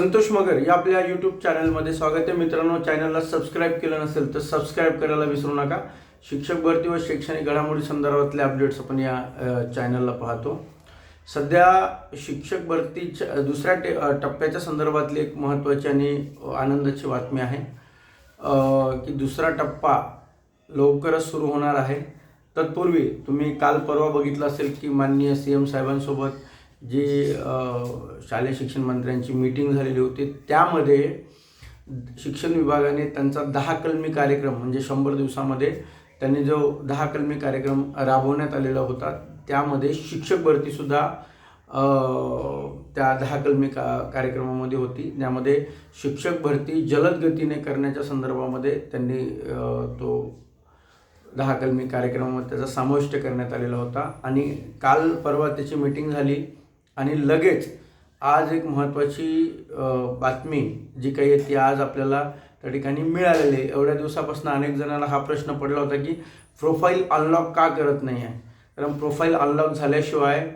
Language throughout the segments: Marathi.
संतोष मगर या आपल्या यूट्यूब चॅनलमध्ये स्वागत आहे. मित्रांनो चॅनलला सबस्क्राईब केलं नसेल तर सबस्क्राईब करायला विसरू नका. शिक्षक भरती व शैक्षणिक घडामोडी संदर्भातले अपडेट्स आपण या चॅनलला पाहतो. सध्या शिक्षक भरतीच्या दुसऱ्या टे टप्प्याच्या संदर्भातली एक महत्त्वाची आणि आनंदाची बातमी आहे. की दुसरा टप्पा लवकरच सुरू होणार आहे. तत्पूर्वी तुम्ही काल परवा बघितलं असेल की माननीय सी एम साहेबांसोबत जी शालेय शिक्षण मंत्र्यांची मीटिंग झालेली होती त्यामध्ये शिक्षण विभागाने त्यांचा दहा कलमी कार्यक्रम म्हणजे शंभर दिवसामध्ये त्यांनी जो दहा कलमी कार्यक्रम राबवण्यात आलेला होता त्यामध्ये शिक्षक भरतीसुद्धा त्या दहा कलमी का कार्यक्रमामध्ये होती. त्यामध्ये शिक्षक भरती जलद गतीने करण्याच्या संदर्भामध्ये त्यांनी तो दहा कलमी कार्यक्रमामध्ये त्याचा समाविष्ट करण्यात आलेला होता. आणि काल परवा त्याची मीटिंग झाली. आणि लगेच आज एक महत्त्वाची बातमी जी काही आहे ती आज आपल्याला त्या ठिकाणी मिळालेली आहे. एवढ्या दिवसापासून अनेक जणांना हा प्रश्न पडला होता की प्रोफाईल अनलॉक का करत नाही आहे? कारण प्रोफाईल अनलॉक झाल्याशिवाय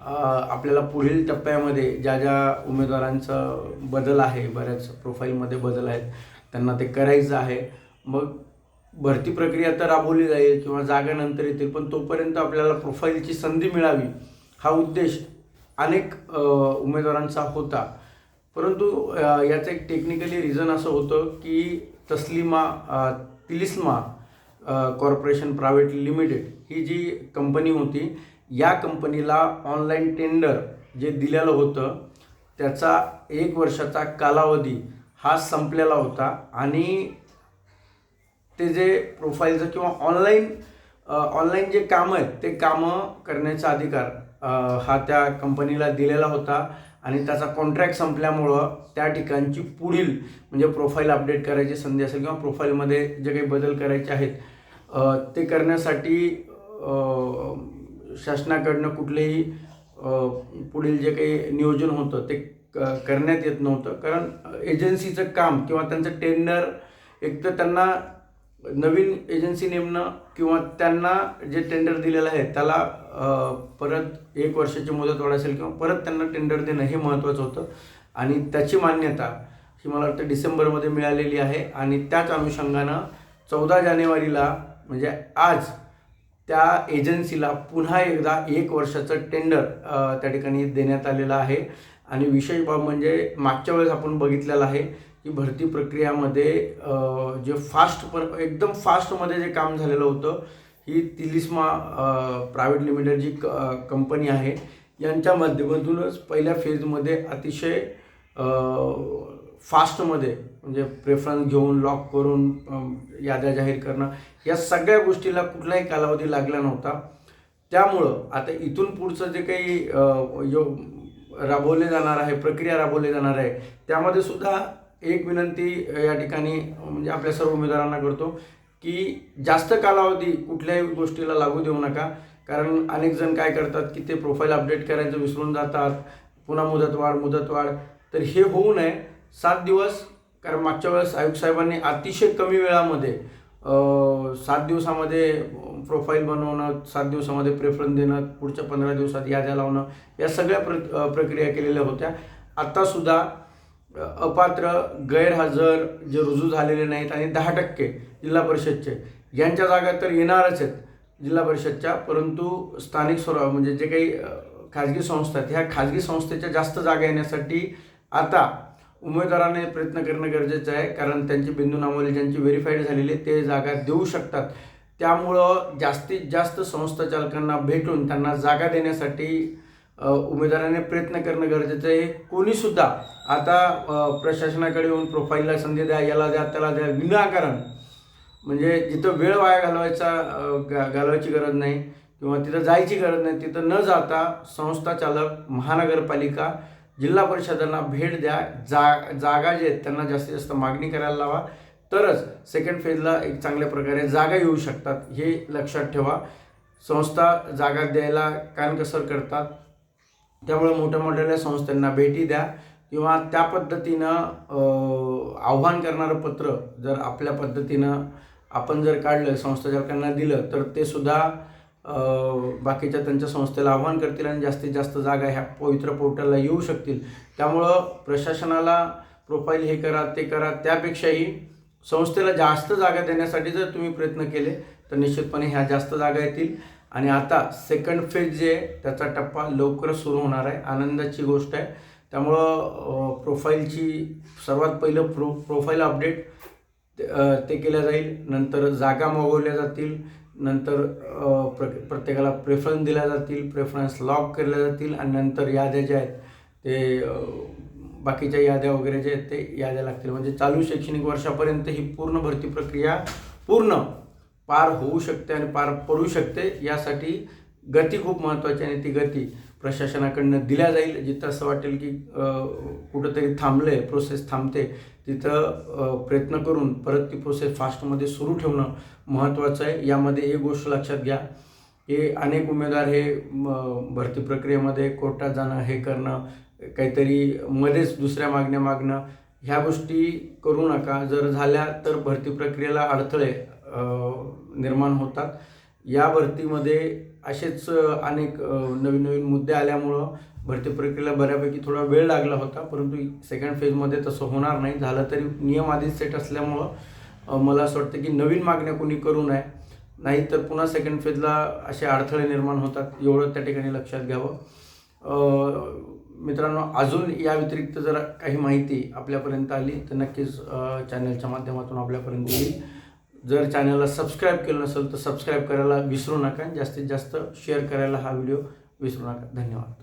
आपल्याला पुढील टप्प्यामध्ये ज्या ज्या उमेदवारांचं बदल आहे बऱ्याच प्रोफाईलमध्ये बदल आहेत त्यांना ते करायचं आहे. मग भरती प्रक्रिया तर राबवली जाईल किंवा जागा नंतर येतील पण तोपर्यंत आपल्याला प्रोफाईलची संधी मिळावी हा उद्देश अनेक उमेदवारांचा होता. परंतु याचं एक टेक्निकली रिझन असं होतं की Taslima Tilisma corporation private limited ही जी कंपनी होती या कंपनीला ऑनलाईन टेंडर जे दिलेलं होतं त्याचा एक वर्षाचा कालावधी हा संपलेला होता आणि ते जे प्रोफाईलचं किंवा ऑनलाईन ऑनलाईन जे कामं आहेत ते कामं करण्याचा अधिकार हा त्या कंपनीला दिलेला होता आणि त्याचा कॉन्ट्रॅक्ट संपल्यामुळं त्या ठिकाणची पुढील म्हणजे प्रोफाईल अपडेट करायची संधी असेल किंवा प्रोफाईलमध्ये जे काही बदल करायचे आहेत ते करण्यासाठी शासनाकडनं कुठलेही पुढील जे काही नियोजन होतं ते क- करण्यात येत नव्हतं. कारण एजन्सीचं काम किंवा त्यांचं टेंडर एक तर त्यांना नवीन एजन्सी नेमणं किंवा त्यांना जे टेंडर दिलेलं आहे त्याला परत एक वर्षाची मुदतवाढ असेल किंवा परत त्यांना टेंडर देणं हे महत्त्वाचं होतं. आणि त्याची मान्यता ही मला वाटतं डिसेंबरमध्ये मिळालेली आहे. आणि त्याच अनुषंगानं चौदा जानेवारीला म्हणजे आज त्या एजन्सीला पुन्हा एकदा एक वर्षाचं टेंडर त्या ठिकाणी देण्यात आलेलं आहे. आणि विशेष बाब म्हणजे मागच्या वेळेस आपण बघितलेलं आहे की भरती प्रक्रियामध्ये जे फास्ट पर एकदम फास्टमध्ये जे काम झालेलं होतं ही तिलिस्मा प्रायव्हेट लिमिटेड जी क कंपनी आहे यांच्या माध्यमातूनच पहिल्या फेजमध्ये अतिशय फास्टमध्ये म्हणजे प्रेफरन्स घेऊन लॉक करून याद्या जाहीर करणं या सगळ्या गोष्टीला कुठलाही कालावधी लागला नव्हता. त्यामुळं आता इथून पुढचं जे काही यो राबवले जाणार आहे प्रक्रिया राबवली जाणार आहे त्यामध्ये सुद्धा एक विनंती या ठिकाणी म्हणजे आपल्या सर्व उमेदवारांना करतो की जास्त कालावधी कुठल्याही गोष्टीला लागू देऊ नका. कारण अनेक जण काय करतात की ते प्रोफाईल अपडेट करायचं विसरून जातात. पुन्हा मुदतवाढ मुदतवाढ. तर हे होऊ नये. सात दिवस कारण मागच्या वेळेस आयुक्त साहेबांनी अतिशय कमी वेळामध्ये सात दिवसामध्ये प्रोफाईल बनवणं सात दिवसामध्ये प्रेफरन्स देणं पुढच्या पंधरा दिवसात याद्या लावणं या सगळ्या प्र प्रक्रिया केलेल्या होत्या. आत्तासुद्धा अपात्र गैरहजर जे रुजू झालेले नाहीत आणि दहा टक्के जिल्हा परिषदचे. यांच्या जागा तर येणारच आहेत जिल्हा परिषदच्या परंतु स्थानिक स्वरा म्हणजे जे काही खाजगी संस्था आहेत ह्या खाजगी संस्थेच्या जास्त जागा येण्यासाठी आता उमेदवाराने प्रयत्न करणं गरजेचं आहे कारण त्यांची बिंदू नामावली ज्यांची व्हेरीफाईड झालेली आहे ते जागा देऊ शकतात. त्यामुळं जास्तीत जास्त संस्था चालकांना भेटून त्यांना जागा देण्यासाठी उमेदवाराने प्रयत्न करणं गरजेचं आहे. कोणीसुद्धा आता प्रशासनाकडे येऊन प्रोफाईलला संधी द्या याला द्या त्याला द्या विनाकारण. म्हणजे जिथं वेळ वाया घालवायचा घालवायची गरज नाही किंवा तिथं जायची गरज नाही तिथं न जाता संस्था चालक महानगरपालिका जिल्हा परिषदांना भेट द्या. जा जागा जे आहेत त्यांना जास्तीत जास्त मागणी करायला लावा. तरच सेकंड फेजला एक चांगल्या प्रकारे जागा येऊ शकतात हे लक्षात ठेवा. संस्था जागा द्यायला कानकसर करतात. त्यामुळे मोठ्या मोठ्या संस्थांना भेटी द्या किंवा त्या पद्धतीनं आव्हान करणारं पत्र जर आपल्या पद्धतीनं आपण जर काढलं संस्थाचालकांना दिलं तर ते सुद्धा बाकीच्या त्यांच्या संस्थेला आव्हान करतील आणि जास्तीत जास्त जागा ह्या पवित्र पोर्टलला येऊ शकतील. त्यामुळं प्रशासनाला प्रोफाईल हे करा ते करा त्यापेक्षाही संस्थेला जास्त जागा देण्यासाठी जर तुम्ही प्रयत्न केले तर निश्चितपणे ह्या जास्त जागा येतील. आणि आता सेकंड फेज जे आहे त्याचा टप्पा लवकरच सुरू होणार आहे. आनंदाची गोष्ट आहे. त्यामुळं प्रोफाईलची सर्वात पहिलं प्रो प्रोफाईल अपडेट ते केल्या जाईल. नंतर जागा मागवल्या जातील. नंतर प्र प्रत्येकाला प्रेफरन्स दिल्या जातील. प्रेफरन्स लॉक केल्या जातील. आणि नंतर याद्या ज्या आहेत ते बाकीच्या याद्या वगैरे जे आहेत ते याद्या लागतील. म्हणजे चालू शैक्षणिक वर्षापर्यंत ही पूर्ण भरती प्रक्रिया पूर्ण पार होऊ शकते आणि पार पडू शकते यासाठी गती खूप महत्त्वाची आणि ती गती प्रशासनाकडनं दिल्या जाईल. जिथं असं वाटेल की कुठंतरी थांबले प्रोसेस थांबते तिथं प्रयत्न करून परत ती प्रोसेस फास्टमध्ये सुरू ठेवणं महत्त्वाचं आहे. यामध्ये एक गोष्ट लक्षात घ्या की अनेक उमेदवार हे भरती प्रक्रियेमध्ये कोर्टात जाणं हे करणं काहीतरी मध्येच दुसऱ्या मागण्या मागणं ह्या गोष्टी करू नका. जर झाल्या तर भरती प्रक्रियेला अडथळे निर्माण होतात. या भरतीमध्ये असेच अनेक नवीन नवीन मुद्दे आल्यामुळं भरती प्रक्रियेला बऱ्यापैकी थोडा वेळ लागला होता परंतु सेकंड फेजमध्ये तसं होणार नाही. झालं तरी नियम आधीच सेट असल्यामुळं मला असं वाटतं की नवीन मागण्या कोणी करू नये. नाही तर पुन्हा सेकंड फेजला असे अडथळे निर्माण होतात. एवढं त्या ठिकाणी लक्षात घ्यावं. मित्रांनो अजून या व्यतिरिक्त जर काही माहिती आपल्यापर्यंत आली तर नक्कीच चॅनलच्या माध्यमातून आपल्यापर्यंत येईल. जर चॅनलला सबस्क्राईब केलं नसेल तर सबस्क्राईब करायला विसरू नका जास्तीत जास्त शेअर करायला हा व्हिडिओ विसरू नका. धन्यवाद.